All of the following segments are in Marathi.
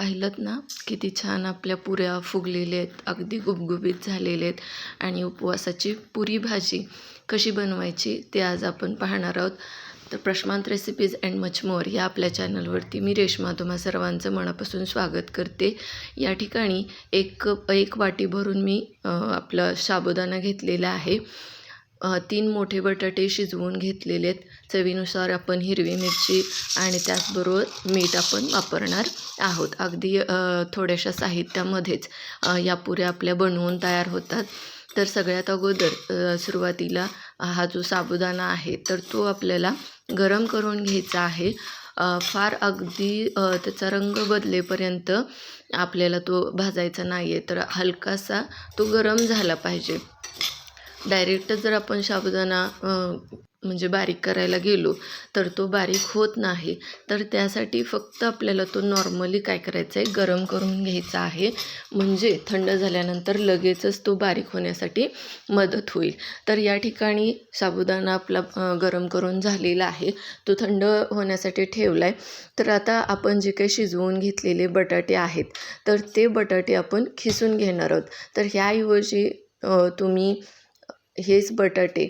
पाहिलंत ना किती छान आपल्या पुऱ्या फुगलेल्या आहेत अगदी गुबगुबीत झालेले आहेत. आणि उपवासाची पुरी भाजी कशी बनवायची ते आज आपण पाहणार आहोत. तर प्रश्नांत रेसिपीज अँड मच मोर या आपल्या चॅनलवरती मी रेश्मा तुम्हा सर्वांचं मनापासून स्वागत करते. या ठिकाणी एक कप एक वाटी भरून मी आपलं साबुदाणा घेतलेला आहे. तीन मोठे बटाटे शिजवून घेतलेले आहेत. चवीनुसार आपण हिरवी मिरची आणि त्याचबरोबर मीठ आपण वापरणार आहोत. अगदी थोड्याशा साहित्यामध्येच या पुऱ्या आपल्या बनवून तयार होतात. तर सगळ्यात अगोदर सुरुवातीला हा जो साबुदाणा आहे तर तो आपल्याला गरम करून घ्यायचा आहे. फार अगदी त्याचा रंग बदलेपर्यंत आपल्याला तो भाजायचा नाही आहे तर हलकासा तो गरम झाला पाहिजे. डायरेक्ट जर आपण साबुदाणा म्हणजे बारीक करायला गेलो तर तो बारीक होत नाही. तर त्यासाठी फक्त आपल्याला तो नॉर्मली काय करायचं आहे गरम करून घ्यायचा आहे. म्हणजे थंड झाल्यानंतर लगेचच तो बारीक होण्यासाठी मदत होईल. तर या ठिकाणी साबुदाणा आपला गरम करून झालेला आहे. तो थंड होण्यासाठी ठेवला आहे तर आता आपण जे काही शिजवून घेतलेले बटाटे आहेत तर ते बटाटे आपण खिसून घेणार आहोत. तर ह्याऐवजी तुम्ही हेच बटाटे.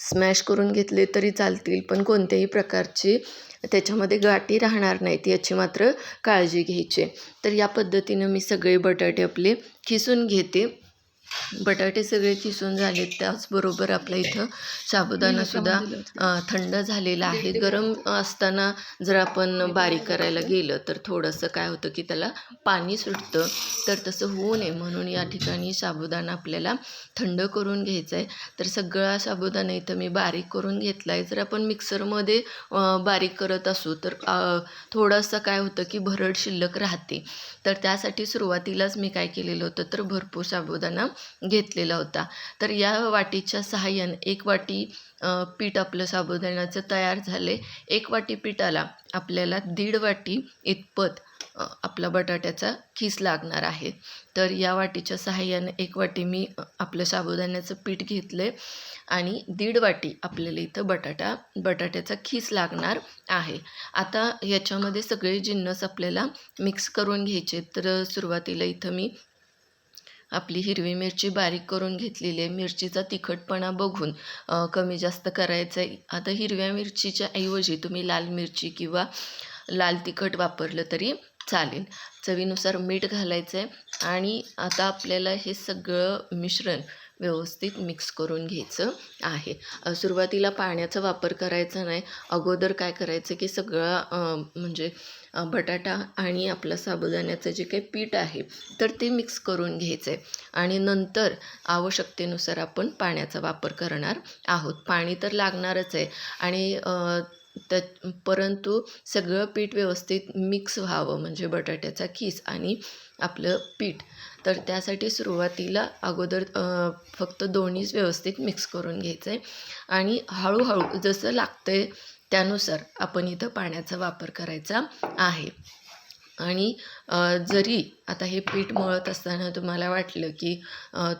स्मॅश करून घेतले तरी चालतील पण कोणत्याही प्रकारची त्याच्यामध्ये गाठी राहणार नाहीत याची मात्र काळजी घ्यायची तर या पद्धतीनं मी सगळे बटाटे आपले खिसून घेते. बटाटे सगळे किसून झालेत त्याचबरोबर आपल्या इथं साबुदाणासुद्धा थंड झालेला आहे. गरम असताना जर आपण बारीक करायला गेलं तर थोडंसं काय होतं की त्याला पाणी सुटतं. तर तसं होऊ नये. म्हणून या ठिकाणी साबुदाणा आपल्याला थंड करून घ्यायचा आहे तर सगळा साबुदाणा इथं मी बारीक करून घेतला आहे जर आपण मिक्सरमध्ये बारीक करत असू तर थोडंसं काय होतं की भरड शिल्लक राहते. तर त्यासाठी सुरुवातीलाच मी काय केलेलं होतं तर भरपूर साबुदाणा घेतलेला होता. तर या वाटीच्या सहाय्याने एक वाटी पीठ आपलं साबुदाण्याचं तयार झाले. एक वाटी पिठाला आपल्याला दीड वाटी इतपत आपला बटाट्याचा खीस लागणार आहे. तर या वाटीच्या सहाय्याने एक वाटी मी आपलं साबुदाण्याचं पीठ घेतलं आणि दीड वाटी आपल्याला इथं बटाटा बटाट्याचा खीस लागणार आहे. आता याच्यामध्ये सगळे जिन्नस आपल्याला मिक्स करून घ्यायचे तर सुरुवातीला इथं मी आपली हिरवी मिरची बारीक करून घेतलेली आहे. मिरचीचा तिखटपणा बघून कमी जास्त करायचं आहे. आता हिरव्या मिरचीच्या ऐवजी तुम्ही लाल मिरची किंवा लाल तिखट वापरलं तरी चालेल. चवीनुसार मीठ घालायचं आहे आणि आता आपल्याला हे सगळं मिश्रण व्यवस्थित मिक्स करून घ्यायचं आहे. सुरुवातीला पाण्याचा वापर करायचा नाही. अगोदर काय करायचं की सगळं म्हणजे बटाटा आणि आपलं साबुदाण्याचं जे काही पीठ आहे तर ते मिक्स करून घ्यायचं आहे. आणि नंतर आवश्यकतेनुसार आपण पाण्याचा वापर करणार आहोत. पाणी तर लागणारच आहे. आणि त त्या परंतु सगळं पीठ व्यवस्थित मिक्स व्हावं म्हणजे बटाट्याचा खीस आणि आपलं पीठ. तर त्यासाठी सुरुवातीला अगोदर फक्त दोन्हीच व्यवस्थित मिक्स करून घ्यायचं आहे. आणि हळूहळू जसं लागतं आहे त्यानुसार आपण इथं पाण्याचा वापर करायचा आहे. आणि जरी आता हे पीठ मळत असताना तुम्हाला वाटलं की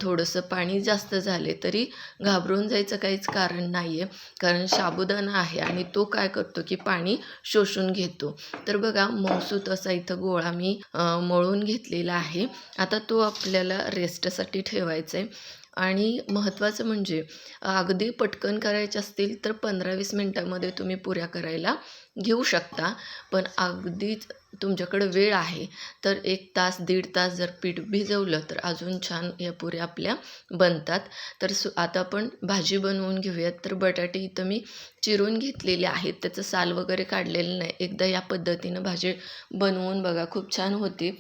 थोडंसं पाणी जास्त झाले तरी घाबरून जायचं काहीच कारण नाही आहे कारण साबुदाणा आहे आणि तो काय करतो की पाणी शोषून घेतो. तर बघा मौसूत असा इथं गोळा मी मळून घेतलेला आहे. आता तो आपल्याला रेस्टसाठी ठेवायचा आहे आणि महत्त्वाचं म्हणजे अगदी पटकन करायचे असतील तर पंधरा वीस मिनटामध्ये तुम्ही पुऱ्या करायला घेऊ शकता. पण अगदीच तुमच्याकडं वेळ आहे तर एक तास दीड तास जर पीठ भिजवलं तर अजून छान या पुऱ्या आपल्या बनतात. तर सु आता आपण भाजी बनवून घेऊयात. तर बटाटे इथं मी चिरून घेतलेले आहेत. त्याचं साल वगैरे काढलेलं नाही. एकदा या पद्धतीनं भाजी बनवून बघा खूप छान होती.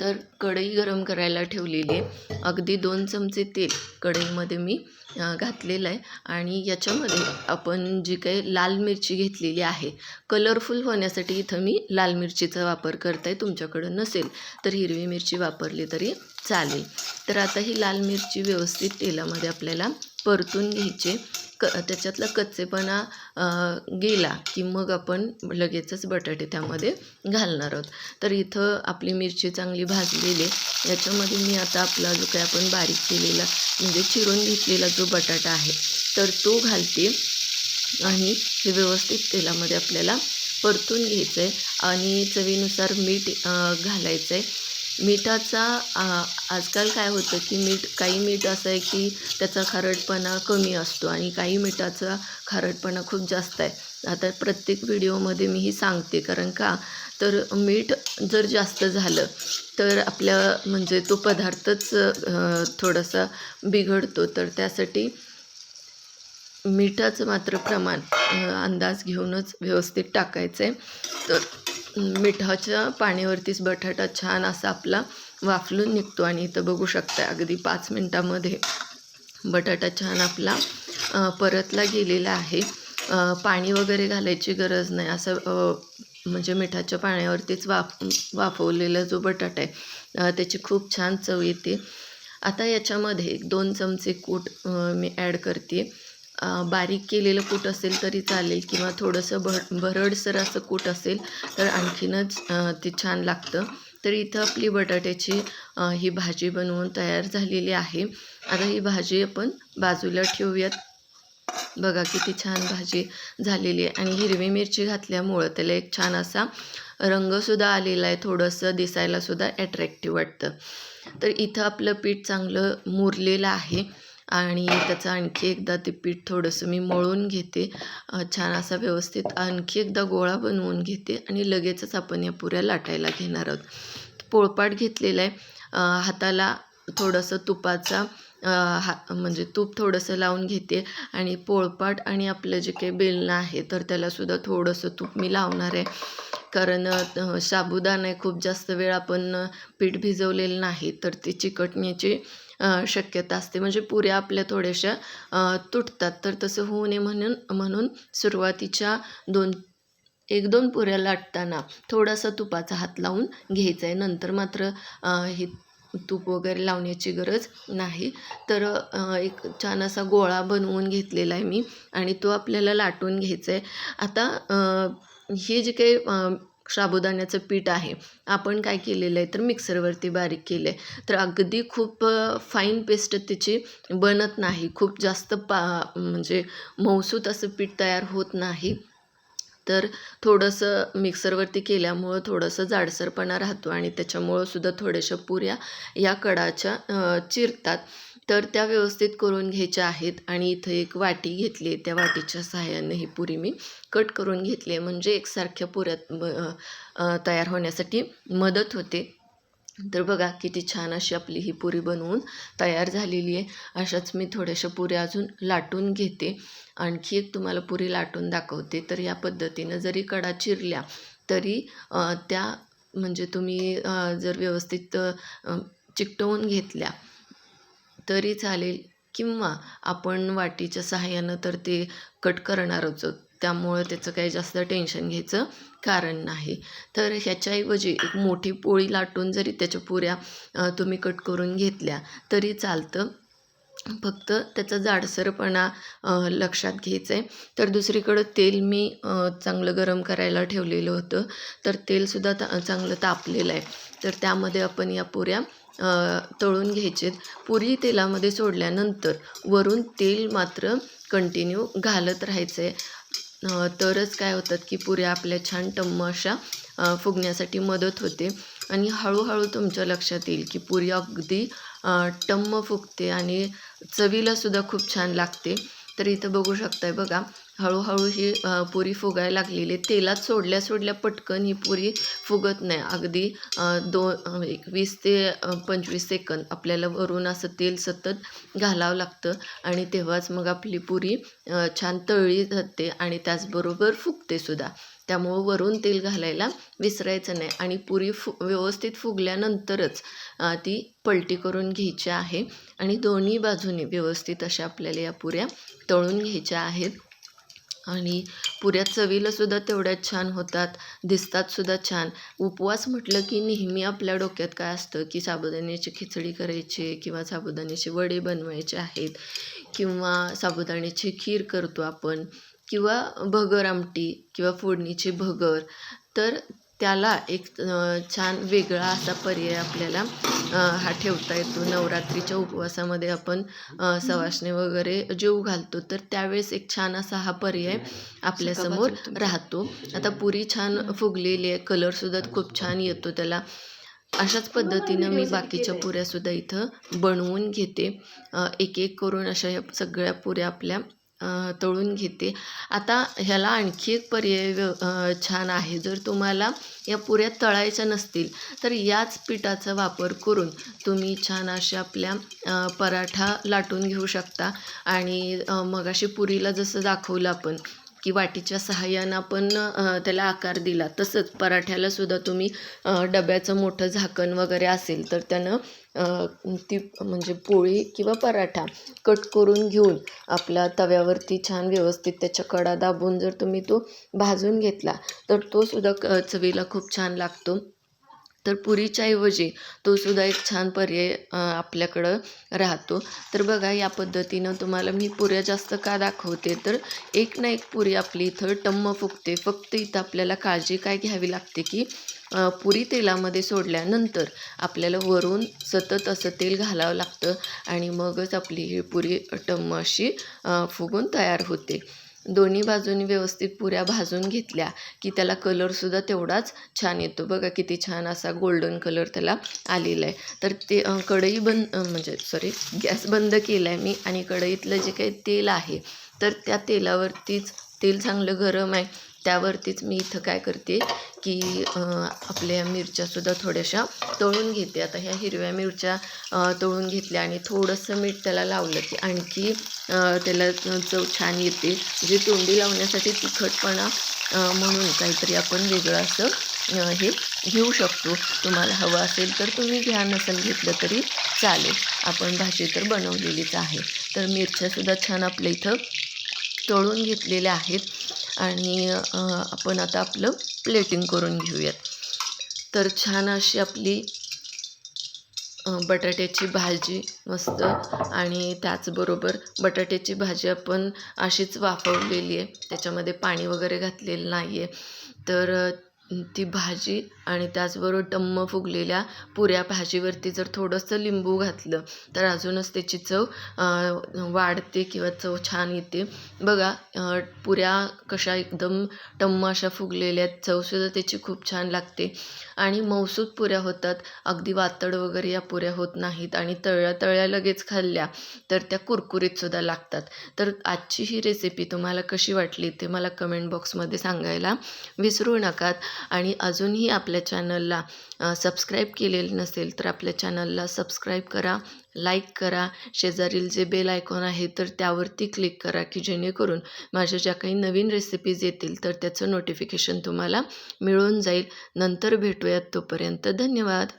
तर कढई गरम करायला ठेवलेली आहे. अगदी दोन चमचे तेल कढईमध्ये मी घातलेलं आहे. आणि याच्यामध्ये आपण जी काही लाल मिरची घेतलेली आहे कलरफुल होण्यासाठी इथं मी लाल मिरचीचा वापर करत आहे तुमच्याकडं नसेल तर हिरवी मिरची वापरली तरी चालेल. तर आता ही लाल मिरची व्यवस्थित तेलामध्ये आपल्याला परतून घ्यायचे. क त्याच्यातला कच्चेपणा गेला की मग आपण लगेचच बटाटे त्यामध्ये घालणार आहोत. तर इथं आपली मिरची चांगली भाजलेली आहे. याच्यामध्ये मी आता आपला जो काही आपण बारीक केलेला म्हणजे चिरून घेतलेला जो बटाटा आहे तर तो घालते. आणि हे व्यवस्थित तेलामध्ये आपल्याला परतून घ्यायचं आहे आणि चवीनुसार मीठ घालायचं आहे मिठाचा आजकाल काय होतं की मीठ काही मीठ असं आहे की त्याचा खारटपणा कमी असतो आणि काही मिठाचा खारटपणा खूप जास्त आहे. आता प्रत्येक व्हिडिओमध्ये मी ही सांगते कारण का? तर मीठ जर जास्त झालं तर आपल्या म्हणजे तो पदार्थच थोडासा बिघडतो. तर त्यासाठी मिठाचं मात्र प्रमाण अंदाज घेऊनच व्यवस्थित टाकायचं आहे तर मिठाच्या पाण्यावरतीच बटाटा छान असा आपला वाफलून निघतो आणि इथं बघू शकता अगदी पाच मिनटामध्ये बटाटा छान आपला परतला गेलेला आहे. पाणी वगैरे घालायची गरज नाही. असं म्हणजे मिठाच्या पाण्यावरतीच वाफ वाफवलेला जो बटाटा आहे त्याची खूप छान चव येते. आता याच्यामध्ये एक दोन चमचे कूट मी ॲड करते. बारीक केलेलं कूट असेल तरी चालेल किंवा थोडंसं भर भरडसर असं कूट असेल तर आणखीनच ते छान लागतं. तर इथं आपली बटाट्याची ही भाजी बनवून तयार झालेली आहे. आता ही भाजी आपण बाजूला ठेवूयात. बघा किती छान भाजी झालेली आहे. आणि हिरवी मिरची घातल्यामुळं त्याला एक छान असा रंगसुद्धा आलेला आहे. थोडंसं दिसायलासुद्धा ॲट्रॅक्टिव्ह वाटतं. तर इथं आपलं पीठ चांगलं मुरलेलं आहे. आणि त्याचं आणखी एकदा ते पीठ थोडंसं मी मळून घेते. छान असा व्यवस्थित आणखी एकदा गोळा बनवून घेते आणि लगेचच आपण या पुऱ्या लाटायला घेणार आहोत. पोळपाट घेतलेला आहे. हाताला थोडंसं तुपाचा हा म्हणजे तूप थोडंसं लावून घेते आणि पोळपाट आणि आपलं जे काही बेलणं आहे तर त्यालासुद्धा थोडंसं तूप मी लावणार आहे. कारण साबुदाणा आहे खूप जास्त वेळ आपण पीठ भिजवलेलं नाही तर ती चिकटण्याची शक्यता असते. म्हणजे पुऱ्या आपल्या थोड्याशा तुटतात. तर तसं होऊ नये म्हणून म्हणून सुरुवातीच्या दोन एक दोन पुऱ्या लाटताना थोडासा तुपाचा हात लावून घ्यायचा आहे. नंतर मात्र हे तूप वगैरे लावण्याची गरज नाही. तर एक छान असा गोळा बनवून घेतलेला आहे मी आणि तो आपल्याला लाटून घ्यायचा आहे. आता हे जे काही साबुदाण्याचं पीठ आहे आपण काय केलेलं आहे तर मिक्सरवरती बारीक केलं आहे तर अगदी खूप फाईन पेस्ट तिची बनत नाही. खूप जास्त पा म्हणजे मऊसूत असं पीठ तयार होत नाही. तर थोडंसं मिक्सरवरती केल्यामुळं थोडंसं जाडसरपणा राहतो आणि त्याच्यामुळं सुद्धा थोड्याशा पुऱ्या या कडाच्या चिरतात. तर त्या व्यवस्थित करून घ्यायच्या आहेत आणि इथं एक वाटी घेतली आहे. त्या वाटीच्या सहाय्याने ही पुरी मी कट करून घेतली आहे. म्हणजे एकसारख्या पुऱ्यात ब- तयार होण्यासाठी मदत होते. तर बघा किती छान अशी आपली ही पुरी बनवून तयार झालेली आहे. अशाच मी थोड्याशा पुऱ्या अजून लाटून घेते. आणखी एक तुम्हाला पुरी लाटून दाखवते. तर या पद्धतीनं जरी कडा चिरल्या तरी त्या म्हणजे तुम्ही जर व्यवस्थित चिकटवून घेतल्या तरी चालेल. किंवा आपण वाटीच्या सहाय्यानं तर ते कट करणारच आहोत. त्यामुळं त्याचं काही जास्त टेन्शन घ्यायचं कारण नाही. तर ह्याच्याऐवजी एक मोठी पोळी लाटून जरी त्याच्या पुऱ्या तुम्ही कट करून घेतल्या तरी चालतं. फक्त त्याचा जाडसरपणा लक्षात घ्यायचं आहे तर दुसरीकडं तेल मी चांगलं गरम करायला ठेवलेलं होतं. तर तेलसुद्धा ता चांगलं तापलेलं आहे. तर त्यामध्ये आपण या पुऱ्या तळून घ्यायचेत. पुरी तेलामध्ये सोडल्यानंतर वरून तेल मात्र कंटिन्यू घालत राहायचं आहे तरच काय होतात की पुऱ्या आपल्या छान टम्म अशा फुगण्यासाठी मदत होते. आणि हळूहळू तुमच्या लक्षात येईल की पुरी अगदी टम्म फुगते आणि चवीलासुद्धा खूप छान लागते. तर इथं बघू शकताय बघा हळूहळू ही पुरी फुगायला लागलेली. आहे. तेलात सोडल्या सोडल्या पटकन ही पुरी फुगत नाही. अगदी दोन एक वीस ते पंचवीस सेकंद आपल्याला वरून असं तेल सतत घालावं लागतं आणि तेव्हाच मग आपली पुरी छान तळली जाते आणि त्याचबरोबर फुगते सुद्धा. त्यामुळं वरून तेल घालायला विसरायचं नाही आणि पुरी फु व्यवस्थित फुगल्यानंतरच ती पलटी करून घ्यायची आहे आणि दोन्ही बाजूने व्यवस्थित अशा आपल्याला या पुऱ्या तळून घ्यायच्या आहेत. आणि पुऱ्या चवीलासुद्धा तेवढ्याच छान होतात दिसतातसुद्धा छान. उपवास म्हटलं की नेहमी आपल्या डोक्यात काय असतं की साबुदाण्याची खिचडी करायची किंवा साबुदाण्याचे वडे बनवायचे आहेत किंवा साबुदाण्याची खीर करतो आपण किंवा भगर आमटी किंवा फोडणीची भगर तर त्याला एक छान वेगळा असा पर्याय आपल्याला हा ठेवता येतो. नवरात्रीच्या उपवासामध्ये आपण सवाष्णी वगैरे जेऊ घालतो. तर त्यावेळेस एक छान असा हा पर्याय आपल्यासमोर राहतो. आता पुरी छान फुगलेली आहे. कलरसुद्धा खूप छान येतो त्याला. अशाच पद्धतीनं मी बाकीच्या पुऱ्यासुद्धा इथं बनवून घेते. एक एक करून अशा ह्या सगळ्या पुऱ्या आपल्या तळून घेते. आता ह्याला आणखी एक पर्याय व्य- छान आहे. जर तुम्हाला या पुऱ्या तळायच्या नसतील तर याच पिठाचा वापर करून तुम्ही छान अशा आपल्या पराठा लाटून घेऊ शकता. आणि मग मगाशी पुरीला जसं दाखवलं आपण की वाटीच्या सहाय्यानं आपण त्याला आकार दिला. तसंच पराठ्याला सुद्धा तुम्ही डब्याचं मोठं झाकण वगैरे असेल तर त्यानं ती म्हणजे पोळी किंवा पराठा कट करून घेऊन आपला तव्यावरती छान व्यवस्थित त्याच्या कडा दाबून जर तुम्ही तो भाजून घेतला तर तो सुद्धा क चवीला खूप छान लागतो. तर पुरीच्या ऐवजी तो सुद्धा एक छान पर्याय आपल्याकडं राहतो. तर बघा या पद्धतीनं तुम्हाला मी पुऱ्या जास्त का दाखवते? तर एक ना एक पुरी आपली इथं टम्म फुगते. फक्त इथं आपल्याला काळजी काय घ्यावी लागते की पुरी तेलामध्ये सोडल्यानंतर आपल्याला वरून सतत असं तेल घालावं लागतं आणि मगच आपली ही पुरी टम्म अशी फुगून तयार होते. दोन्ही बाजूनी व्यवस्थित पुऱ्या भाजून घेतल्या की त्याला कलरसुद्धा तेवढाच छान येतो. बघा किती छान असा गोल्डन कलर त्याला आलेला आहे. तर ते कढई बंद म्हणजे सॉरी गॅस बंद केला आहे मी आणि कढईतलं जे काही तेल आहे तर त्या तेलावरतीच तेल चांगलं गरम आहे. त्यावरतीच मी इथं काय करते की आपल्या मिरच्यासुद्धा थोड्याशा तळून घेते. आता ह्या हिरव्या मिरच्या तळून घेतल्या आणि थोडंसं मीठ त्याला लावलं की आणखी त्याला चव छान येते. जे तोंडी लावण्यासाठी तिखटपणा म्हणून काहीतरी आपण वेगळं असं हे घेऊ शकतो. तुम्हाला हवं असेल तर तुम्ही घ्या नसेल घेतलं तरी चालेल. आपण भाजी तर बनवलेलीच आहे. तर मिरच्यासुद्धा छान आपल्या इथं तळून घेतलेल्या आहेत. आणि आपण आता आपलं प्लेटिंग करून घेऊयात. तर छान अशी आपली बटाट्याची भाजी मस्त आणि त्याचबरोबर बटाट्याची भाजी आपण अशीच वाफवलेली आहे. त्याच्यामध्ये पाणी वगैरे घातलेलं नाही आहे तर ती भाजी आणि त्याचबरोबर टम्म फुगलेल्या पुऱ्या भाजीवरती जर थोडंसं लिंबू घातलं तर अजूनच त्याची चव वाढते किंवा चव छान येते. बघा पुऱ्या कशा एकदम टम्म अशा फुगलेल्या आहेत चवसुद्धा त्याची खूप छान लागते. आणि मौसूद पुऱ्या होतात अगदी वातड वगैरे या पुऱ्या होत नाहीत आणि तळ्या तळ्या लगेच खाल्ल्या तर त्या कुरकुरीतसुद्धा लागतात. तर आजची ही रेसिपी तुम्हाला कशी वाटली ते मला कमेंट बॉक्समध्ये सांगायला विसरू नकात. आणि अजूनही आपल्या चॅनलला सबस्क्राईब केलेलं नसेल तर आपल्या चॅनलला सबस्क्राईब करा लाईक करा. शेजारील जे बेल आयकॉन आहे तर त्यावरती क्लिक करा की जेणेकरून माझ्या ज्या काही नवीन रेसिपीज येतील तर त्याचं नोटिफिकेशन तुम्हाला मिळून जाईल. नंतर भेटूयात तोपर्यंत धन्यवाद.